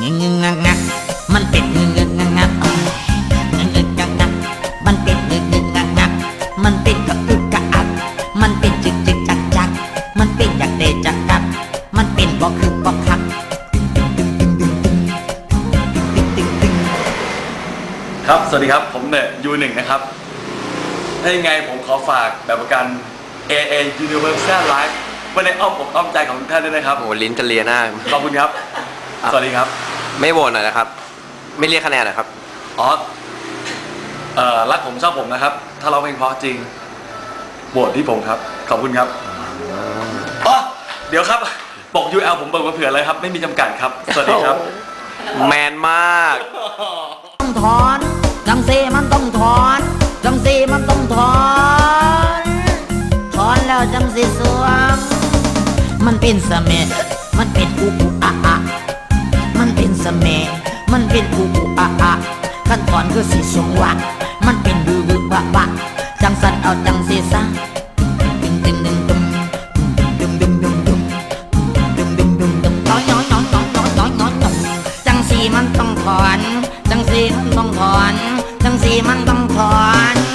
งงงงงงมันเป็นงงงงงงงงงงงงมันเป็นงงงงงงมันเป็นกะอึกกะอัก มันเป็นจึกจึกจักจัก มันเป็นอยากเดจักกักมันเป็นบ่คือบ่คักครับ สวัสดีครับ ผมเนี่ยยูหนึ่งนะครับ ถ้ายังไงผมขอฝากแบบประกัน AA Universal Life ไว้ในอ้อมอกอ้อมใจของทุกท่านด้วยนะครับ โอ้โหลิ้นจะเลียหน้า ขอบคุณครับ สวัสดีครับ ไม่โหวตหน่อยนะครับ ไม่เรียกคะแนนหนะครับอ๋อเอ่อรักผมชอบผมนะครับ ถ้าเราเพลงเพราะจริงโหวตที่ผมครับ ขอบคุณครับอ๋อเดี๋ยวครับปก UL ผมเบิกมาเผื่อเลยครับ ไม่มีจำกัดครับ สวัสดีครับ แมนมาก ต้องถอน จังเซมันต้องถอน จังเซมันต้องถอน ถอนแล้วจังสิสวง มันเป็นเสม็ดมันเป็นอุอุอะอะ มันเป็นเสม็ดมันเป็นอุอุอะอะขั้นถอนคือสิสวงวะมันเป็นบือบือวะวะจังสันเอาจังสิซะดึงดึงดึงดึงดึงดึงดึงดึงดึงดึงดึงดึงน้อยน้อยน้อยน้อยน้อยน้อยน้อยน้อยจังสีมันต้องถอน จังสีมันต้องถอน จังสีมันต้องถอน